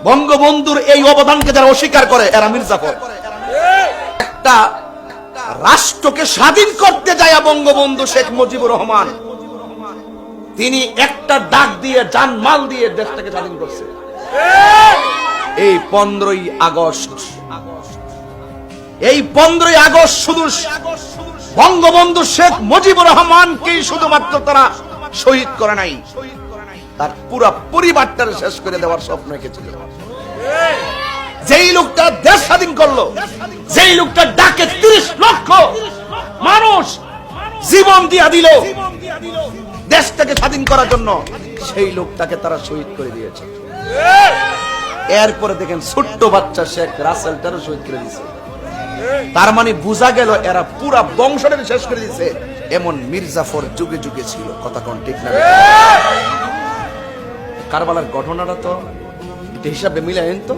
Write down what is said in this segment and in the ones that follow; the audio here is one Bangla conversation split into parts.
বঙ্গবন্ধুর এই অবদানকে যারা অস্বীকার করে, এরা মির্জাফর একটা রাষ্ট্রকে স্বাধীন করতে যায় বঙ্গবন্ধু শেখ মুজিবুর রহমান, তিনি একটা ডাক দিয়ে, জানমাল দিয়ে দেশটাকে স্বাধীন করছে। এই পনেরোই আগস্ট, এই পনেরোই আগস্ট শুধু বঙ্গবন্ধু শেখ মুজিবুর রহমানকেই শুধুমাত্র তারা শহীদ করে নাই। তার পুরা পরিবারটারে শেষ করে দেওয়ার স্বপ্ন এঁকেছিল যেই লোকটা দেশ স্বাধীন করল, যেই লোকটা ডাকে তিরিশ লক্ষ মানুষ জীবন দিয়া দিল, দেশটাকে স্বাধীন করার জন্য সেই লোকটাকে তারা শহীদ করে দিয়েছে। এরপরে দেখেন ছোট্ট বাচ্চা শেখ রাসেলটারও শহীদ করে দিয়েছে। তার মানে বোঝা গেল এরা পুরা বংশটাকে শেষ করে দিয়েছে। এমন মির্জাফর যুগে যুগে ছিল, কথা কোন ঠিক না। কারবালার ঘটনাটা তো এটা হিসাবে মিলাইন তো।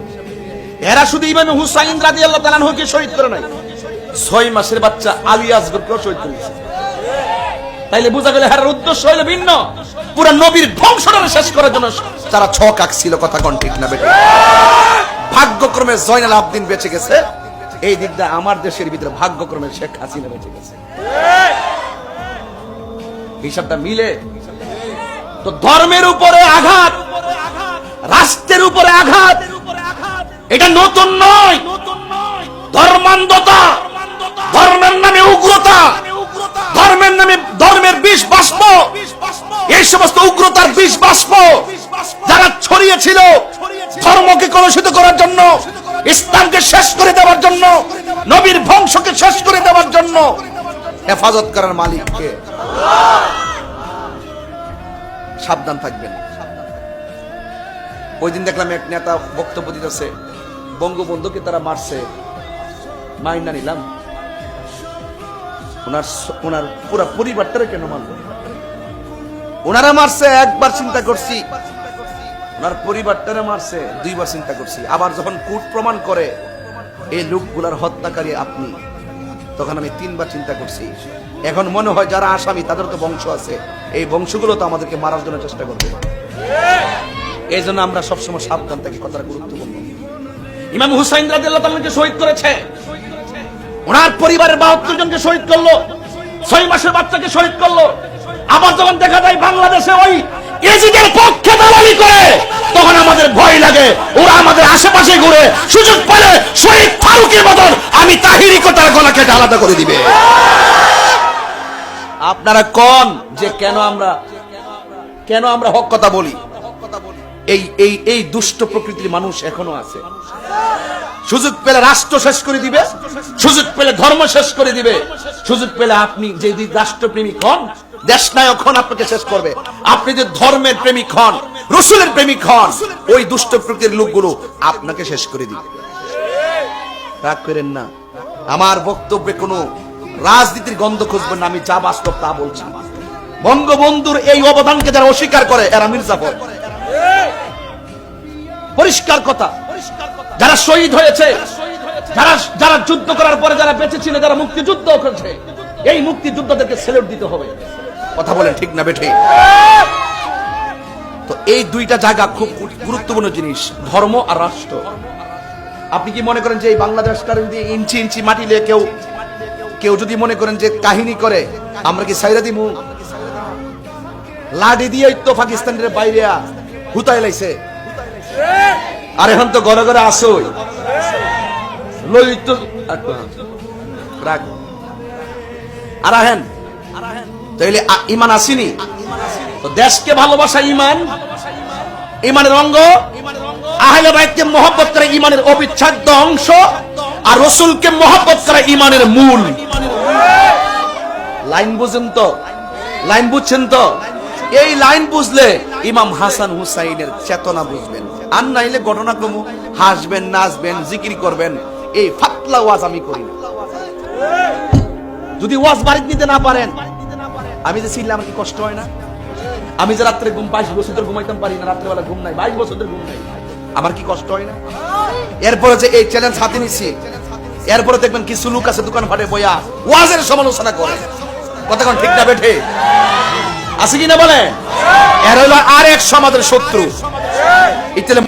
এরা শুধু ইমাম হুসাইন রাজি আল্লাহ তালানহকে শহীদ করে নাই। ছয় মাসের বাচ্চা আলী আসগরকেও শহীদ করেছে। তাইলে বোঝা গেল হেরার উদ্দেশ্য হইল ভিন্ন। পুরা নবীর বংশটাকে শেষ করার জন্য তারা ছক আঁকছিল, কথা কোন ঠিক না বেটা ভাগ্যক্রমে জয়নাল আবদিন বেঁচে গেছে। এই দিকটা আমার দেশের ভিতরে ভাগ্যক্রমে শেখ হাসিনা বেঁচে গেছে। হিসাবটা মিলে। তো ধর্মের উপরে আঘাত রাষ্ট্রের উপরে আঘাত। এটা নতুন নয়। ধর্মান্ধতা। ধর্মের নামে উগ্রতা। ধর্মের নামে ধর্মের বিষ বাষ্প। এই সমস্ত উগ্রতার বিষ বাষ্প যারা ছড়িয়েছিল, ধর্মকে কলুষিত করার জন্য, ইসলামকে শেষ করে দেওয়ার জন্য, নবীর বংশকে শেষ করে দেওয়ার জন্য হেফাজত করার মালিককে সাবধান থাকবেন। ওই দিন দেখলাম এক নেতা বক্তব্য দিতেছে, বঙ্গবন্ধুকে তারা মারছে। মাইনা নিলাম। ওনার ওনার পুরা পরিবারটারে কেন মারল? ওনারা মারছে, একবার চিন্তা করছি। ওনার পরিবারটারে মারছে, দুইবার চিন্তা করছি। আবার যখন কোর্ট প্রমাণ করে, এই লোকগুলার হত্যাকারী আপনি, তখন আমি তিনবার চিন্তা করছি। এখন মনে হয় যারা আসামি, তাদের তো বংশ আছে। এই বংশগুলো তো আমাদেরকে মারার জন্য চেষ্টা করবে। এই জন্য আমরা সবসময় সাবধান থাকি কথাটা গুরুত্বপূর্ণ। ইমাম হুসাইন রাদিয়াল্লাহু শহীদ করেছে। ওনার পরিবারের বাহাত্তর জনকে শহীদ করল। ছয় মাসের বাচ্চাকে শহীদ করল। আবার যখন দেখা যায় বাংলাদেশে ওই এজিদের পক্ষে দালালি করে, তখন আমাদের ভয় লাগে। ওরা আমাদের আশেপাশে ঘুরে সুযোগ পেলে শহীদ ফারুকের মতন আমি তাহিরি তার গলা কেটে আলাদা করে দিবে। আপনারা কোন যে কেন আমরা কেন আমরা হক কথা বলি? এই এই এই দুষ্ট প্রকৃতির মানুষ এখনও আছে। সুযোগ পেলে রাষ্ট্র শেষ করে দিবে। সুযোগ পেলে ধর্ম শেষ করে দিবে। সুযোগ পেলে আপনি যদি রাষ্ট্রপ্রেমিক হন দেশ নায়ক হন, আপনাকে শেষ করবে। আপনি যে ধর্মের প্রেমিক হন, রসুলের প্রেমিক হন, ওই দুষ্ট প্রকৃতির লোকগুলো আপনাকে শেষ করে দিবে। রাগ করেন না। আমার বক্তব্যে কোনো রাজনীতির গন্ধ খুঁজবেন না, আমি যা বাস্তব তা বলছি। বঙ্গবন্ধুর এই অবদানকে যারা অস্বীকার করে, এরা মির্জাফর। পরিষ্কার কথা। যারা শহীদ হয়েছে, যারা যারা যুদ্ধ করার পরে যারা বেঁচে ছিল যারা মুক্তিযুদ্ধ করেছে, এই মুক্তিযুদ্ধদেরকে সেলুট দিতে হবে। কথা বলেন ঠিক না বেঠে? তো এই দুইটা জায়গা খুব গুরুত্বপূর্ণ জিনিস, ধর্ম আর রাষ্ট্র। আপনি কি মনে করেন যে এই বাংলাদেশটার যদি ইঞ্চি ইঞ্চি মাটি নিয়ে কেউ কেউ যদি মনে করেন যে কাহিনী করে, আমরা কি সাইরা দিমু? লাডি দিয়ে তো পাকিস্তানের বাইরে হুতাই লাইছে। আর এখন তো ঘরে ঘরে আর তাইলে ইমান আসিনি? দেশকে ভালোবাসা ইমান, ইমানের অঙ্গ, আহলে মহব্বত করে ইমানের অবিচ্ছেদ্য অংশ, আর রসুলকে মহব্বত করে ইমানের মূল। লাইন বুঝেন তো? লাইন বুঝছেন তো? এই লাইন বুঝলে ইমাম হাসান হুসাইনের চেতনা বুঝবেন। আর নাইলে ঘটনা কমু, হাসবেন, নাচবেন, জিকির করবেন, এই ফাতলা ওয়াজ আমি করি না। যদি ওয়াজ বাড়িতে নিতে না পারেন, আমি যে ছিলাম কি কষ্ট হয় না? আমি যে রাত্রে ঘুম বাইশ বছর ধরে ঘুমাইতাম পারি না, রাত্রেবেলা ঘুম নাই, বাইশ বছর ধরে ঘুম নাই। আমার কি কষ্ট হয় না? এরপরে যে এই চ্যালেঞ্জ হাতে নিচ্ছি এরপরে দেখবেন কিছু লোক আছে দোকান ফাটে বইয়া ওয়াজের সমালোচনা করে। কতক্ষণ ঠিক না বেঠে? আছে কিনা বলে এর হলো আর এক সমাজের শত্রু। ইতালে